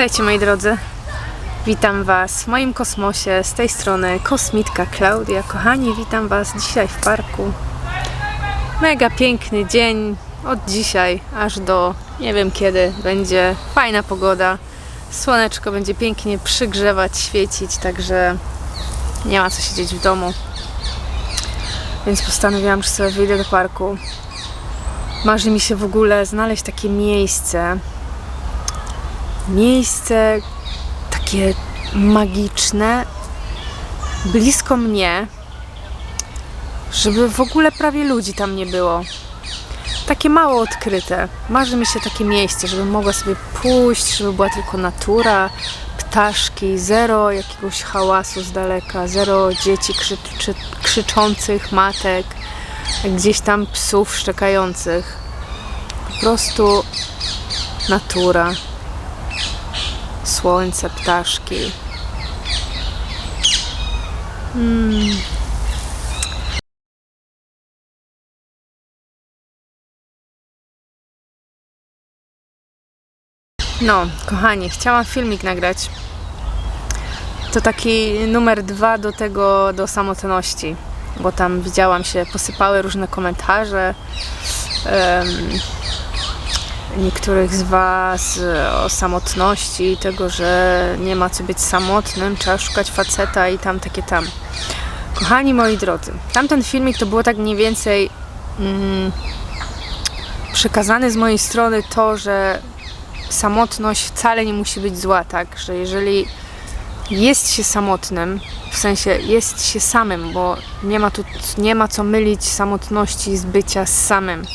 Witajcie moi drodzy. Witam Was w moim kosmosie. Z tej strony kosmitka Klaudia. Kochani, witam Was dzisiaj w parku. Mega piękny dzień. Od dzisiaj aż do nie wiem kiedy będzie fajna pogoda. Słoneczko będzie pięknie przygrzewać, świecić, także nie ma co siedzieć w domu. Więc postanowiłam, że sobie wyjdę do parku. Marzy mi się w ogóle znaleźć takie miejsce, miejsce takie magiczne, blisko mnie, żeby w ogóle prawie ludzi tam nie było. Takie mało odkryte. Marzy mi się takie miejsce, żeby mogła sobie pójść, żeby była tylko natura, ptaszki, zero jakiegoś hałasu z daleka, zero dzieci krzy, krzy, krzyczących, matek, gdzieś tam psów szczekających. Po prostu natura słońce, ptaszki. Mm. No, kochani, chciałam filmik nagrać. To taki numer dwa do tego, do samotności, bo tam widziałam się, posypały różne komentarze. em, niektórych z Was e, o samotności, tego, że nie ma co być samotnym, trzeba szukać faceta i tam takie tam. Kochani moi drodzy, tamten filmik to było tak mniej więcej mm, przekazane z mojej strony to, że samotność wcale nie musi być zła, tak? Że jeżeli jest się samotnym, w sensie jest się samym, bo nie ma tu nie ma co mylić samotności z bycia z samym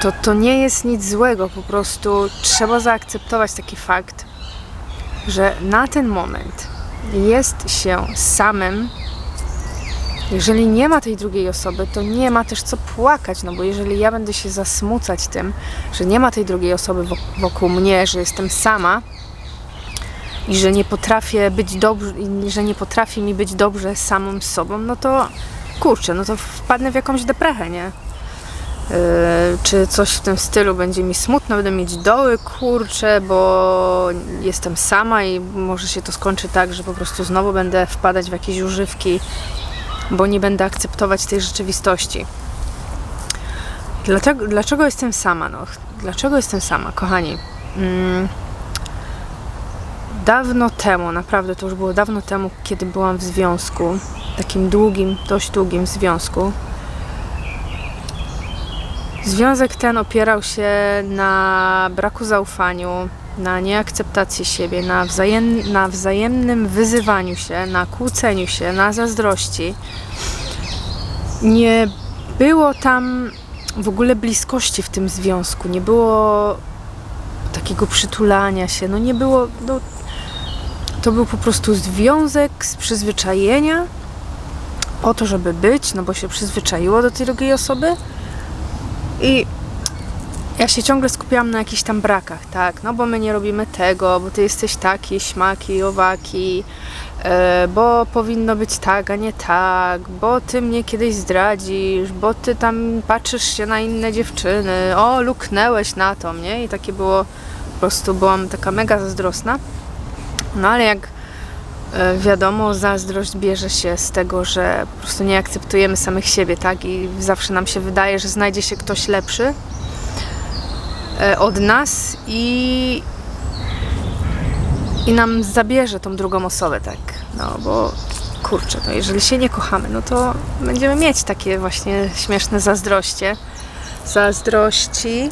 to, to nie jest nic złego, po prostu trzeba zaakceptować taki fakt, że na ten moment jest się samym. Jeżeli nie ma tej drugiej osoby, to nie ma też co płakać, no bo jeżeli ja będę się zasmucać tym, że nie ma tej drugiej osoby wok- wokół mnie, że jestem sama i że nie potrafię być dobrze, że nie potrafi mi być dobrze samą sobą, no to kurczę, no to wpadnę w jakąś deprechę, nie? Yy, czy coś w tym stylu będzie mi smutno, będę mieć doły, kurczę, bo jestem sama i może się to skończy tak, że po prostu znowu będę wpadać w jakieś używki, bo nie będę akceptować tej rzeczywistości. Dlaczego, dlaczego jestem sama? No, dlaczego jestem sama, kochani? Mm, dawno temu, naprawdę to już było dawno temu, kiedy byłam w związku, takim długim, dość długim związku, Związek ten opierał się na braku zaufaniu, na nieakceptacji siebie, na, wzajem, na wzajemnym wyzywaniu się, na kłóceniu się, na zazdrości. Nie było tam w ogóle bliskości w tym związku, nie było takiego przytulania się, no nie było. No, to był po prostu związek z przyzwyczajenia po to, żeby być, no bo się przyzwyczaiło do tej drugiej osoby i ja się ciągle skupiałam na jakichś tam brakach, tak? No bo my nie robimy tego, bo ty jesteś taki, śmaki, owaki, e, bo powinno być tak, a nie tak, bo ty mnie kiedyś zdradzisz, bo ty tam patrzysz się na inne dziewczyny, o, luknęłeś na to, nie? I takie było, po prostu byłam taka mega zazdrosna. No ale jak wiadomo, zazdrość bierze się z tego, że po prostu nie akceptujemy samych siebie, tak? I zawsze nam się wydaje, że znajdzie się ktoś lepszy e, od nas i, i nam zabierze tą drugą osobę, tak? No bo kurczę, no jeżeli się nie kochamy, no to będziemy mieć takie właśnie śmieszne zazdroście, zazdrości,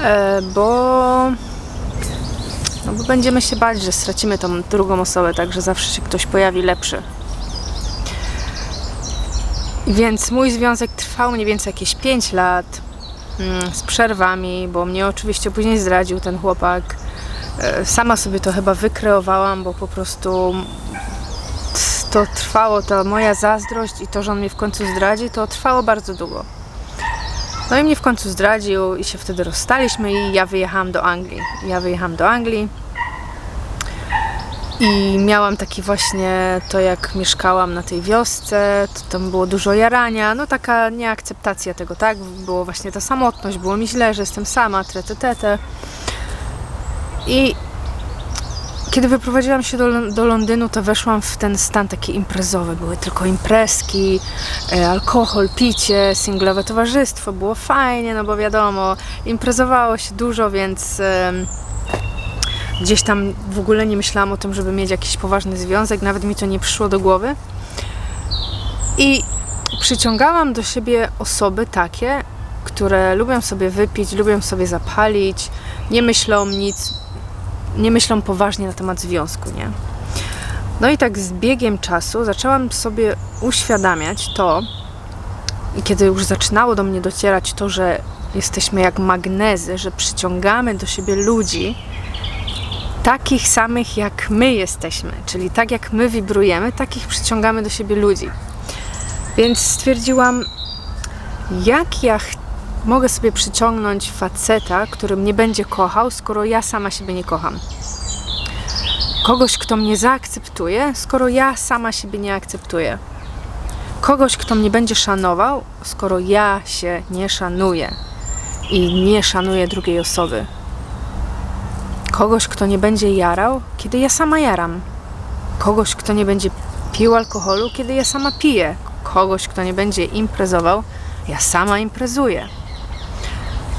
e, bo no bo będziemy się bać, że stracimy tą drugą osobę, tak, że zawsze się ktoś pojawi lepszy. Więc mój związek trwał mniej więcej jakieś 5 lat mm, z przerwami, bo mnie oczywiście później zdradził ten chłopak. E, Sama sobie to chyba wykreowałam, bo po prostu to trwało, ta moja zazdrość i to, że on mnie w końcu zdradzi, to trwało bardzo długo. No i mnie w końcu zdradził i się wtedy rozstaliśmy i ja wyjechałam do Anglii. Ja wyjechałam do Anglii i miałam taki właśnie to, jak mieszkałam na tej wiosce, to tam było dużo jarania, no taka nieakceptacja tego, tak? Było właśnie ta samotność, było mi źle, że jestem sama, tete, tete. I kiedy wyprowadziłam się do, do Londynu, to weszłam w ten stan taki imprezowy. Były tylko imprezki, e, alkohol, picie, singlowe towarzystwo. Było fajnie, no bo wiadomo, imprezowało się dużo, więc gdzieś tam w ogóle nie myślałam o tym, żeby mieć jakiś poważny związek. Nawet mi to nie przyszło do głowy. I przyciągałam do siebie osoby takie, które lubią sobie wypić, lubią sobie zapalić, nie myślą nic, nie myślą poważnie na temat związku, nie? No i tak z biegiem czasu zaczęłam sobie uświadamiać to, i kiedy już zaczynało do mnie docierać to, że jesteśmy jak magnezy, że przyciągamy do siebie ludzi takich samych jak my jesteśmy, czyli tak jak my wibrujemy, takich przyciągamy do siebie ludzi. Więc stwierdziłam, jak ja ch- mogę sobie przyciągnąć faceta, który mnie będzie kochał, skoro ja sama siebie nie kocham. Kogoś, kto mnie zaakceptuje, skoro ja sama siebie nie akceptuję. Kogoś, kto mnie będzie szanował, skoro ja się nie szanuję i nie szanuję drugiej osoby. Kogoś, kto nie będzie jarał, kiedy ja sama jaram. Kogoś, kto nie będzie pił alkoholu, kiedy ja sama piję. Kogoś, kto nie będzie imprezował, ja sama imprezuję.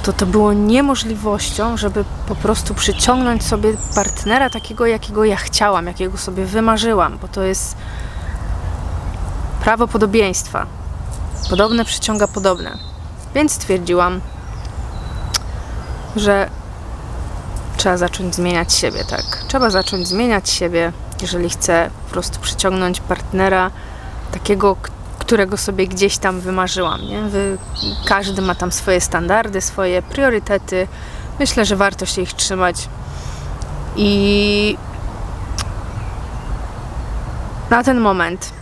To to było niemożliwością, żeby po prostu przyciągnąć sobie partnera takiego, jakiego ja chciałam, jakiego sobie wymarzyłam, bo to jest prawo podobieństwa. Podobne przyciąga podobne. Więc stwierdziłam, że trzeba zacząć zmieniać siebie, tak. Trzeba zacząć zmieniać siebie, jeżeli chcę po prostu przyciągnąć partnera takiego, którego sobie gdzieś tam wymarzyłam, nie? Każdy ma tam swoje standardy, swoje priorytety. Myślę, że warto się ich trzymać. I na ten moment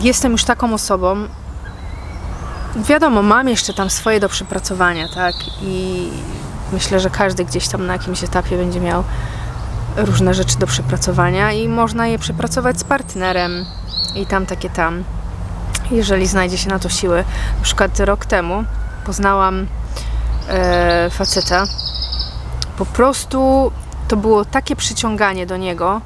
jestem już taką osobą, wiadomo, mam jeszcze tam swoje do przepracowania, tak? I myślę, że każdy gdzieś tam na jakimś etapie będzie miał różne rzeczy do przepracowania i można je przepracować z partnerem i tam takie tam, jeżeli znajdzie się na to siły. Na przykład rok temu poznałam e, faceta. Po prostu to było takie przyciąganie do niego,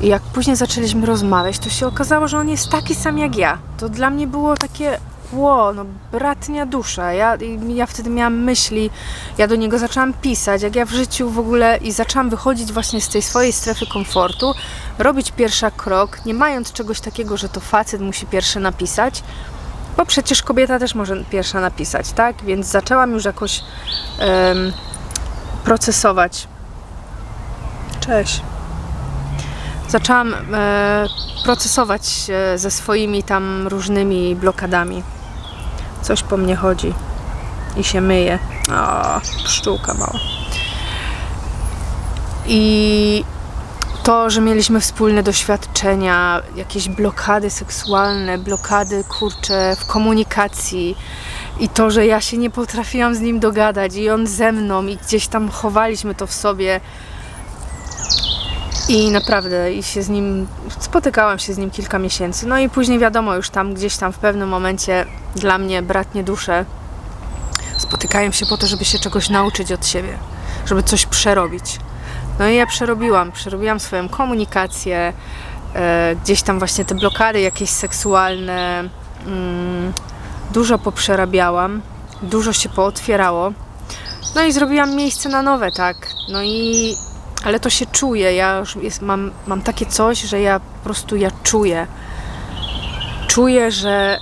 i jak później zaczęliśmy rozmawiać, to się okazało, że on jest taki sam jak ja. To dla mnie było takie, ło, no bratnia dusza. Ja, ja wtedy miałam myśli, ja do niego zaczęłam pisać, jak ja w życiu w ogóle i zaczęłam wychodzić właśnie z tej swojej strefy komfortu, robić pierwszy krok, nie mając czegoś takiego, że to facet musi pierwszy napisać, bo przecież kobieta też może pierwsza napisać, tak? Więc zaczęłam już jakoś em, procesować. Cześć zaczęłam e, procesować ze swoimi tam różnymi blokadami. Coś po mnie chodzi i się myje. O, pszczółka mała. I to, że mieliśmy wspólne doświadczenia, jakieś blokady seksualne, blokady kurcze w komunikacji i to, że ja się nie potrafiłam z nim dogadać i on ze mną i gdzieś tam chowaliśmy to w sobie. I naprawdę, i się z nim, spotykałam się z nim kilka miesięcy. No i później wiadomo, już tam gdzieś tam w pewnym momencie dla mnie bratnie dusze spotykają się po to, żeby się czegoś nauczyć od siebie, żeby coś przerobić. No i ja przerobiłam, przerobiłam swoją komunikację, e, gdzieś tam właśnie te blokady jakieś seksualne, mm, dużo poprzerabiałam, dużo się pootwierało. No i zrobiłam miejsce na nowe, tak. No i ale to się czuje. Ja już jest, mam, mam takie coś, że ja po prostu ja czuję. Czuję, że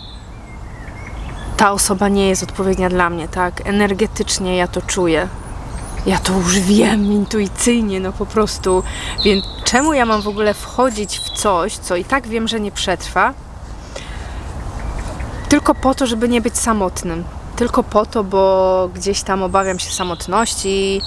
ta osoba nie jest odpowiednia dla mnie, tak? Energetycznie ja to czuję. Ja to już wiem intuicyjnie, no po prostu. Więc czemu ja mam w ogóle wchodzić w coś, co i tak wiem, że nie przetrwa? Tylko po to, żeby nie być samotnym. Tylko po to, bo gdzieś tam obawiam się samotności,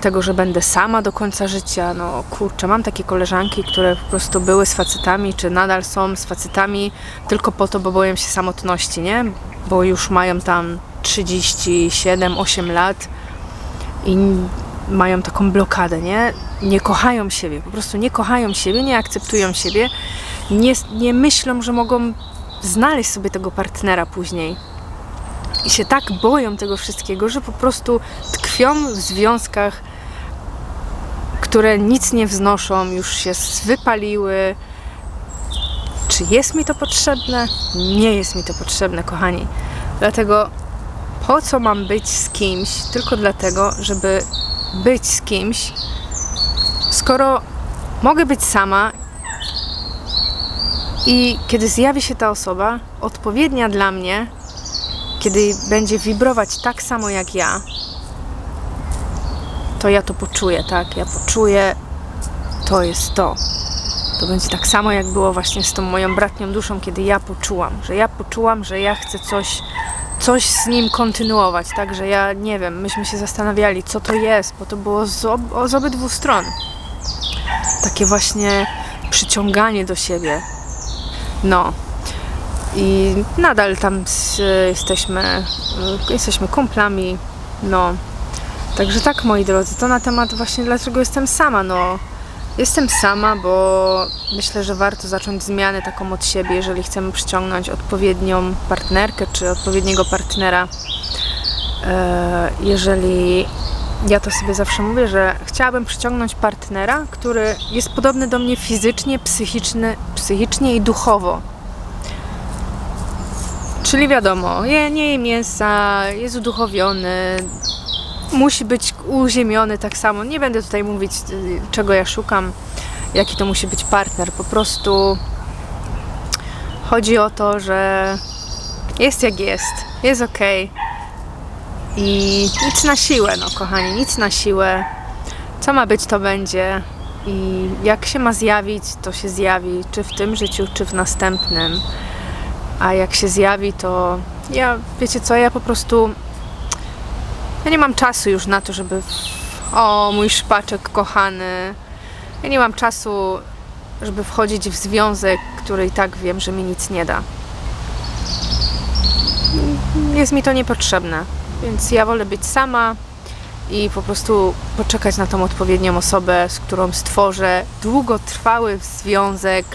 tego, że będę sama do końca życia. No kurczę, mam takie koleżanki, które po prostu były z facetami, czy nadal są z facetami tylko po to, bo boją się samotności, nie? Bo już mają tam 37-8 lat i mają taką blokadę, nie? Nie kochają siebie, po prostu nie kochają siebie, nie akceptują siebie, nie, nie myślą, że mogą znaleźć sobie tego partnera później. I się tak boją tego wszystkiego, że po prostu tkwią w związkach, które nic nie wznoszą, już się wypaliły. Czy jest mi to potrzebne? Nie jest mi to potrzebne, kochani. Dlatego po co mam być z kimś tylko dlatego, żeby być z kimś, skoro mogę być sama i kiedy zjawi się ta osoba odpowiednia dla mnie, kiedy będzie wibrować tak samo jak ja, to ja to poczuję, tak? Ja poczuję, to jest to. To będzie tak samo, jak było właśnie z tą moją bratnią duszą, kiedy ja poczułam, że ja poczułam, że ja chcę coś, coś z nim kontynuować, tak? Że ja nie wiem, myśmy się zastanawiali, co to jest, bo to było z, ob z obydwu stron. Takie właśnie przyciąganie do siebie. No. I nadal tam jesteśmy, y, jesteśmy kumplami, no. Także tak, moi drodzy, to na temat właśnie dlaczego jestem sama, no. Jestem sama, bo myślę, że warto zacząć zmianę taką od siebie, jeżeli chcemy przyciągnąć odpowiednią partnerkę czy odpowiedniego partnera. E, Jeżeli ja to sobie zawsze mówię, że chciałabym przyciągnąć partnera, który jest podobny do mnie fizycznie, psychicznie, psychicznie i duchowo. Czyli wiadomo, je, nie je mięsa, jest uduchowiony, musi być uziemiony tak samo. Nie będę tutaj mówić, y, czego ja szukam, jaki to musi być partner. Po prostu chodzi o to, że jest jak jest, jest ok. I nic na siłę, no kochani, nic na siłę. Co ma być, to będzie. I jak się ma zjawić, to się zjawi, czy w tym życiu, czy w następnym. A jak się zjawi, to ja, wiecie co, ja po prostu ja nie mam czasu już na to, żeby. O, mój szpaczek kochany. Ja nie mam czasu, żeby wchodzić w związek, który i tak wiem, że mi nic nie da. Jest mi to niepotrzebne, więc ja wolę być sama i po prostu poczekać na tą odpowiednią osobę, z którą stworzę długotrwały związek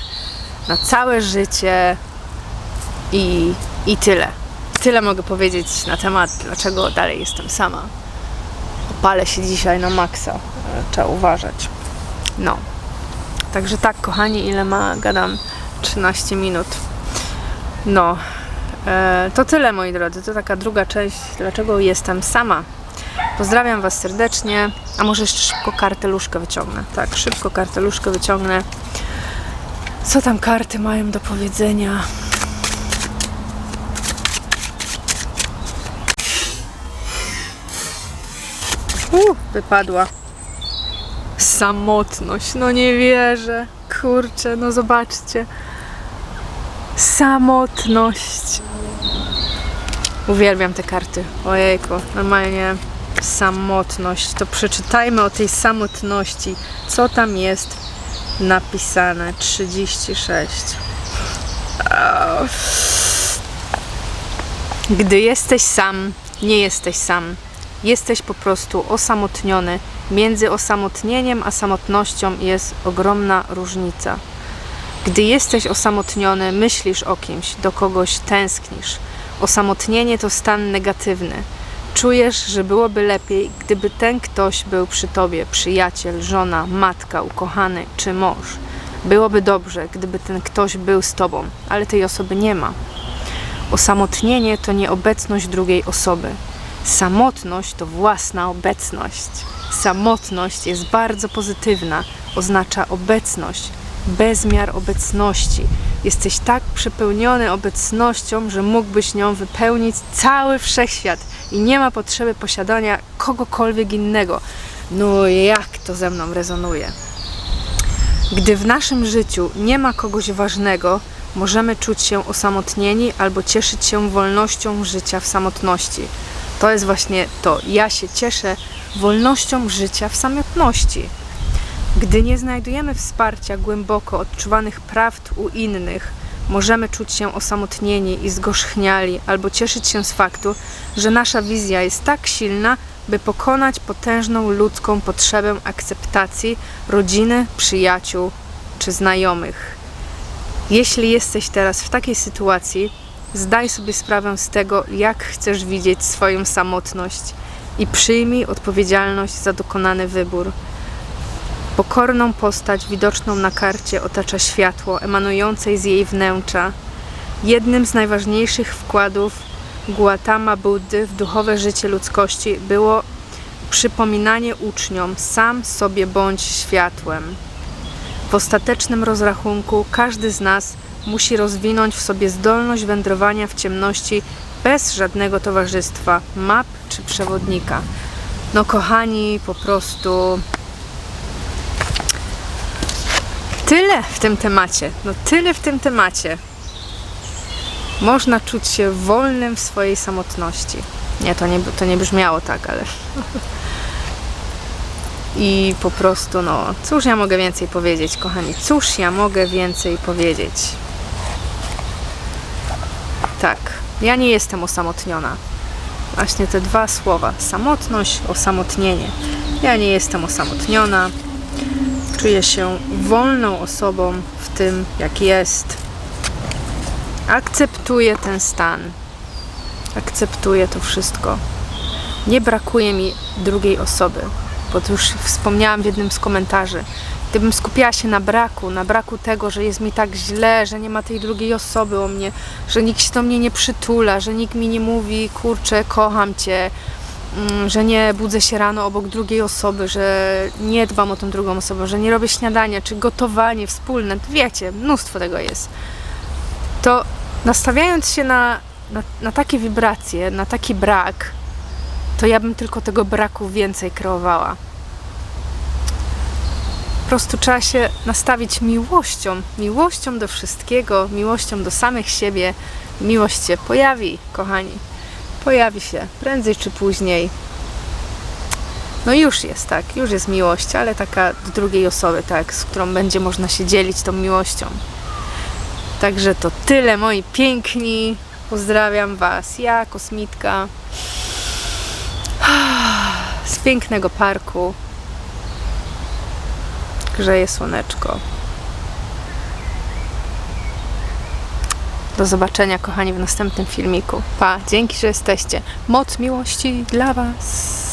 na całe życie i, i tyle. Tyle mogę powiedzieć na temat, dlaczego dalej jestem sama. Opalę się dzisiaj na maksa. Trzeba uważać. No. Także tak, kochani, ile ma? Gadam 13 minut. No. E, to tyle, moi drodzy. To taka druga część, dlaczego jestem sama. Pozdrawiam Was serdecznie. A może jeszcze szybko karteluszkę wyciągnę. Tak, szybko karteluszkę wyciągnę. Co tam karty mają do powiedzenia? Uh, wypadła. Samotność. No nie wierzę. Kurczę, no zobaczcie. Samotność. Uwielbiam te karty. Ojejku, normalnie samotność. To przeczytajmy o tej samotności. Co tam jest napisane? 36. Au. Gdy jesteś sam, nie jesteś sam. Jesteś po prostu osamotniony. Między osamotnieniem a samotnością jest ogromna różnica. Gdy jesteś osamotniony, myślisz o kimś, do kogoś tęsknisz. Osamotnienie to stan negatywny. Czujesz, że byłoby lepiej, gdyby ten ktoś był przy tobie, przyjaciel, żona, matka, ukochany czy mąż. Byłoby dobrze, gdyby ten ktoś był z tobą, ale tej osoby nie ma. Osamotnienie to nieobecność drugiej osoby. Samotność to własna obecność. Samotność jest bardzo pozytywna, oznacza obecność, bezmiar obecności. Jesteś tak przepełniony obecnością, że mógłbyś nią wypełnić cały wszechświat i nie ma potrzeby posiadania kogokolwiek innego. No jak to ze mną rezonuje? Gdy w naszym życiu nie ma kogoś ważnego, możemy czuć się osamotnieni albo cieszyć się wolnością życia w samotności. To jest właśnie to. Ja się cieszę wolnością życia w samotności. Gdy nie znajdujemy wsparcia głęboko odczuwanych prawd u innych, możemy czuć się osamotnieni i zgorzchniali, albo cieszyć się z faktu, że nasza wizja jest tak silna, by pokonać potężną ludzką potrzebę akceptacji rodziny, przyjaciół czy znajomych. Jeśli jesteś teraz w takiej sytuacji, zdaj sobie sprawę z tego, jak chcesz widzieć swoją samotność i przyjmij odpowiedzialność za dokonany wybór. Pokorną postać widoczną na karcie otacza światło emanujące z jej wnętrza. Jednym z najważniejszych wkładów Gautama Buddy w duchowe życie ludzkości było przypominanie uczniom sam sobie bądź światłem. W ostatecznym rozrachunku każdy z nas musi rozwinąć w sobie zdolność wędrowania w ciemności bez żadnego towarzystwa, map czy przewodnika. No kochani, po prostu tyle w tym temacie. No tyle w tym temacie. Można czuć się wolnym w swojej samotności. Nie, to nie, to nie brzmiało tak, ale. I po prostu, no, cóż ja mogę więcej powiedzieć, kochani? Cóż ja mogę więcej powiedzieć? Tak, ja nie jestem osamotniona. Właśnie te dwa słowa: samotność, osamotnienie. Ja nie jestem osamotniona. Czuję się wolną osobą w tym, jak jest. Akceptuję ten stan. Akceptuję to wszystko. Nie brakuje mi drugiej osoby, bo to już wspomniałam w jednym z komentarzy. Gdybym skupiała się na braku, na braku tego, że jest mi tak źle, że nie ma tej drugiej osoby o mnie, że nikt się do mnie nie przytula, że nikt mi nie mówi, kurczę, kocham cię, mm, że nie budzę się rano obok drugiej osoby, że nie dbam o tą drugą osobę, że nie robię śniadania, czy gotowanie wspólne, wiecie, mnóstwo tego jest. To nastawiając się na, na, na takie wibracje, na taki brak, to ja bym tylko tego braku więcej kreowała. Prostu trzeba się nastawić miłością, miłością do wszystkiego, miłością do samych siebie. Miłość się pojawi, kochani. Pojawi się prędzej czy później. No już jest, tak, już jest miłość, ale taka do drugiej osoby, tak, z którą będzie można się dzielić tą miłością. Także to tyle, moi piękni. Pozdrawiam Was. Ja, kosmitka z pięknego parku. Grzeje słoneczko. Do zobaczenia, kochani, w następnym filmiku. Pa, dzięki, że jesteście. Moc miłości dla Was.